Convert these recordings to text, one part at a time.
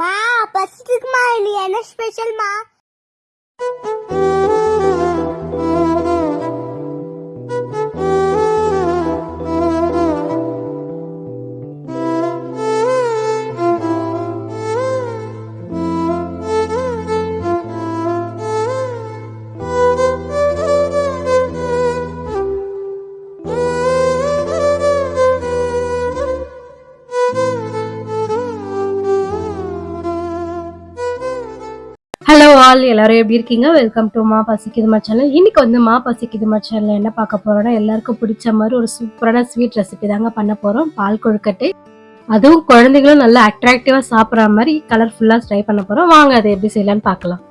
மா பசிக்குமா இல்லையா? என்ன ஸ்பெஷல்மா ஆல் எல்லாரும் எப்படி இருக்கீங்க? வெல்கம் டு மா பசிக்குதுமா சேனல் இன்னைக்கு வந்து மா பசிக்குதுமா சேனல் என்ன பார்க்க போறோம்னா எல்லாருக்கும் பிடிச்ச மாதிரி ஒரு சூப்பரான ஸ்வீட் ரெசிபி தாங்க பண்ண போறோம். பால் கொழுக்கட்டை. அதுவும் குழந்தைங்களும் நல்லா அட்ராக்டிவா சாப்பிட்ற மாதிரி கலர்ஃபுல்லாக ட்ரை பண்ண போறோம். வாங்க அதை எப்படி செய்யலாம்னு பார்க்கலாம்.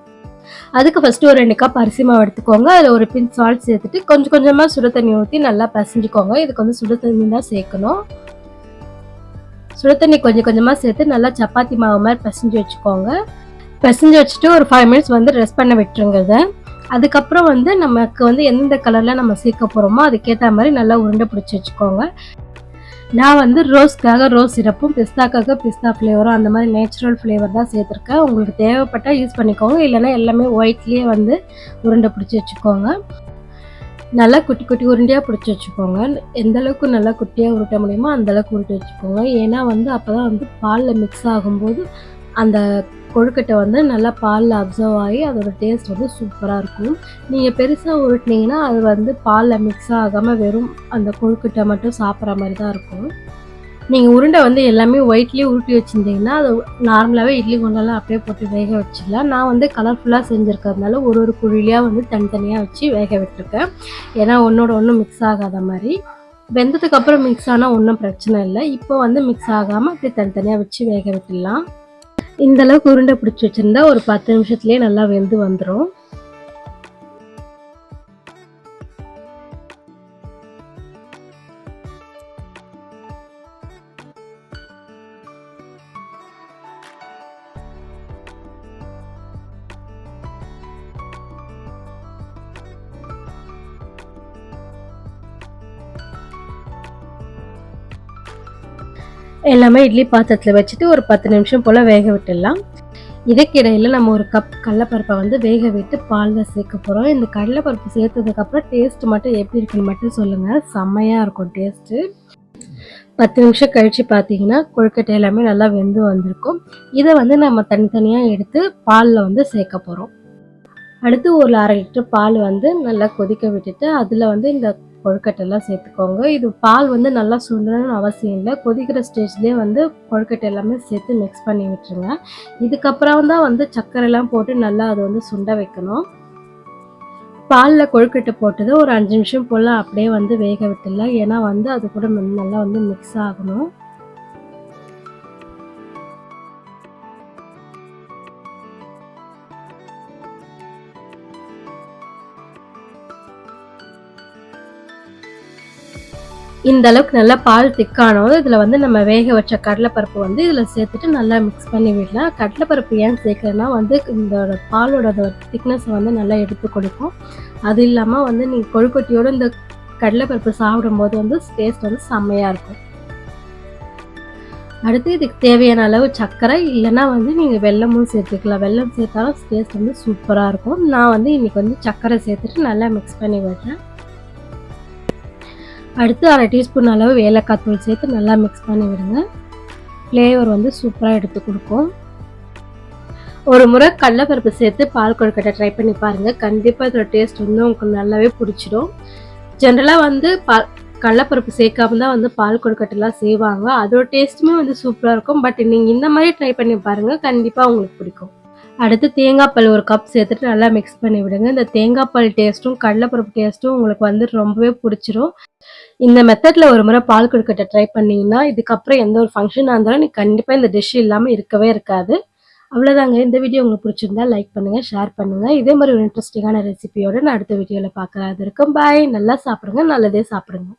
அதுக்கு ஃபர்ஸ்ட் ஒரு ரெண்டு கப் அரிசி மாவு எடுத்துக்கோங்க. அதில் ஒரு பின் சால்ட் சேர்த்துட்டு கொஞ்சம் கொஞ்சமா சுடு தண்ணி ஊற்றி நல்லா பிசைஞ்சுக்கோங்க. இதுக்கு வந்து சுடு தண்ணி தான் சேர்க்கணும். சுடு தண்ணி கொஞ்சம் கொஞ்சமா சேர்த்து நல்லா சப்பாத்தி மாவு மாதிரி பிசைஞ்சு வச்சுக்கோங்க. பிசைஞ்சு வச்சுட்டு ஒரு ஃபைவ் மினிட்ஸ் வந்து ரெஸ்ட் பண்ண விட்டுருங்க அதுக்கப்புறம் வந்து நமக்கு வந்து எந்தெந்த கலரில் நம்ம சேர்க்க போகிறோமோ அதுக்கேற்ற மாதிரி நல்லா உருண்டை பிடிச்சி வச்சுக்கோங்க. நான் வந்து ரோஸ்க்காக ரோஸ் சிரப்பும் பிஸ்தாக்காக பிஸ்தா ஃப்ளேவரும் அந்த மாதிரி நேச்சுரல் ஃப்ளேவர் தான் சேர்த்துருக்கேன். உங்களுக்கு தேவைப்பட்டால் யூஸ் பண்ணிக்கோங்க. இல்லைன்னா எல்லாமே ஒயிட்லேயே வந்து உருண்டை பிடிச்சி வச்சுக்கோங்க. நல்லா குட்டி குட்டி உருண்டையாக பிடிச்சி வச்சுக்கோங்க. எந்த அளவுக்கு நல்லா குட்டியாக உருட்ட முடியுமோ அந்த அளவுக்கு உருட்டி வச்சுக்கோங்க. ஏன்னா வந்து அப்போ தான் வந்து பாலில் மிக்ஸ் ஆகும்போது அந்த கொழுக்கட்டை வந்து நல்லா பாலில் அப்சர்வ் ஆகி அதோட டேஸ்ட் வந்து சூப்பராக இருக்கும். நீங்கள் பெருசாக உருட்டினீங்கன்னா அது வந்து பாலில் மிக்ஸ் ஆகாமல் வெறும் அந்த கொழுக்கட்டை மட்டும் சாப்பிட்ற மாதிரி தான் இருக்கும். நீங்கள் உருண்டை வந்து எல்லாமே ஒயிட்லேயே உருட்டி வச்சுருந்தீங்கன்னா அது நார்மலாகவே இட்லி குண்டெல்லாம் அப்படியே போட்டு வேக வச்சிடலாம். நான் வந்து கலர்ஃபுல்லாக செஞ்சுருக்கிறதுனால ஒரு ஒரு குழிலியாக வந்து தனித்தனியாக வச்சு வேக விட்டுருக்கேன். ஏன்னா ஒன்றோட ஒன்றும் மிக்ஸ் ஆகாத மாதிரி. வெந்ததுக்கப்புறம் மிக்ஸ் ஆனால் ஒன்றும் பிரச்சனை இல்லை. இப்போ வந்து மிக்ஸ் ஆகாமல் அப்படியே தனித்தனியாக வச்சு வேக விட்டுடலாம். இந்த அளவுக்கு உருண்டை பிடிச்சி வச்சிருந்தா ஒரு பத்து நிமிஷத்துலயே நல்லா வெந்து வந்துடும் எல்லாமே இட்லி பாத்திரத்தில் வச்சுட்டு ஒரு பத்து நிமிஷம் போல் வேக விட்டுடலாம். இதுக்கிடையில் நம்ம ஒரு கப் கடலப்பருப்பை வந்து வேக விட்டு பாலில் சேர்க்க போகிறோம் இந்த கடலைப்பருப்பு சேர்த்ததுக்கப்புறம் டேஸ்ட் மட்டும் எப்படி இருக்குன்னு மட்டும் சொல்லுங்கள் செம்மையாக இருக்கும் டேஸ்ட்டு பத்து நிமிஷம் கழித்து பார்த்தீங்கன்னா கொழுக்கட்டை எல்லாமே நல்லா வெந்து வந்திருக்கும். இதை வந்து நம்ம தனித்தனியாக எடுத்து பாலில் வந்து சேர்க்க போகிறோம் அடுத்து ஒரு அரை லிட்டர் பால் வந்து நல்லா கொதிக்க விட்டுட்டு அதில் வந்து இந்த கொழுக்கட்டெல்லாம் சேர்த்துக்கோங்க. இது பால் வந்து நல்லா சுடணும்னு அவசியம் இல்லை. கொதிக்கிற ஸ்டேஜ்லேயே வந்து கொழுக்கட்டை எல்லாமே சேர்த்து மிக்ஸ் பண்ணி விட்டுருங்க. இதுக்கப்புறம் தான் வந்து சர்க்கரைலாம் போட்டு நல்லா அதை வந்து சுண்ட வைக்கணும். பாலில் கொழுக்கட்டை போட்டது ஒரு அஞ்சு நிமிஷம் போல் அப்படியே வந்து வேக விட்டுடலாம். ஏன்னா வந்து அது கூட நல்லா வந்து மிக்ஸ் ஆகணும். இந்த அளவுக்கு நல்லா பால் திக்கானோம் இதில் வந்து நம்ம வேக வச்ச கடலைப்பருப்பு வந்து இதில் சேர்த்துட்டு நல்லா மிக்ஸ் பண்ணி விடலாம். கடலைப்பருப்பு ஏன் சேர்க்குறேன்னா வந்து இந்த பாலோட திக்னஸ் வந்து நல்லா எடுத்து கொடுக்கும். அது இல்லாமல் வந்து நீங்கள் கொழுக்கட்டியோட இந்த கடலைப்பருப்பு சாப்பிடும்போது வந்து டேஸ்ட் வந்து செம்மையாக இருக்கும். அடுத்து இதுக்கு தேவையான அளவு சர்க்கரை இல்லைன்னா வந்து நீங்கள் வெல்லமும் சேர்த்துக்கலாம். வெல்லம் சேர்த்தாலும் டேஸ்ட் வந்து சூப்பராக இருக்கும். நான் வந்து இன்றைக்கி வந்து சர்க்கரை சேர்த்துட்டு நல்லா மிக்ஸ் பண்ணி விடுறேன் அடுத்து அரை டீஸ்பூன் அளவு ஏலக்காய் தூள் சேர்த்து நல்லா மிக்ஸ் பண்ணி விடுங்க. ஃப்ளேவர் வந்து சூப்பராக எடுத்து கொடுக்கும். ஒரு முறை கடலப்பருப்பு சேர்த்து பால் கொழுக்கட்டை ட்ரை பண்ணி பாருங்கள் கண்டிப்பாக இதோட டேஸ்ட் வந்து உங்களுக்கு நல்லாவே பிடிச்சிடும். ஜென்ரலாக வந்து பால் கடலப்பருப்பு சேர்க்காம தான் வந்து பால் கொழுக்கட்டைலாம் செய்வாங்க. அதோட டேஸ்ட்டுமே வந்து சூப்பராக இருக்கும். பட் நீங்கள் இந்த மாதிரி ட்ரை பண்ணி பாருங்கள் கண்டிப்பாக உங்களுக்கு பிடிக்கும். அடுத்து தேங்காய் பால் ஒரு கப் சேர்த்துட்டு நல்லா மிக்ஸ் பண்ணி விடுங்க. இந்த தேங்காய் பால் டேஸ்ட்டும் கடலைப்பருப்பு டேஸ்ட்டும் உங்களுக்கு வந்து ரொம்பவே பிடிச்சிரும். இந்த மெத்தடில் ஒரு முறை பால் கொடுக்கட்ட ட்ரை பண்ணிங்கன்னா இதுக்கப்புறம் எந்த ஒரு ஃபங்க்ஷனாக இருந்தாலும் நீ கண்டிப்பாக இந்த டிஷ் இல்லாமல் இருக்கவே இருக்காது. அவ்வளோதாங்க இந்த வீடியோ உங்களுக்கு பிடிச்சிருந்தா லைக் பண்ணுங்கள் ஷேர் பண்ணுங்கள் இதே மாதிரி ஒரு இன்ட்ரெஸ்டிங்கான ரெசிபியோட நான் அடுத்த வீடியோவில் பார்க்குறேன். அது இருக்கும் பாய் நல்லா சாப்பிடுங்க நல்லதே சாப்பிடுங்க.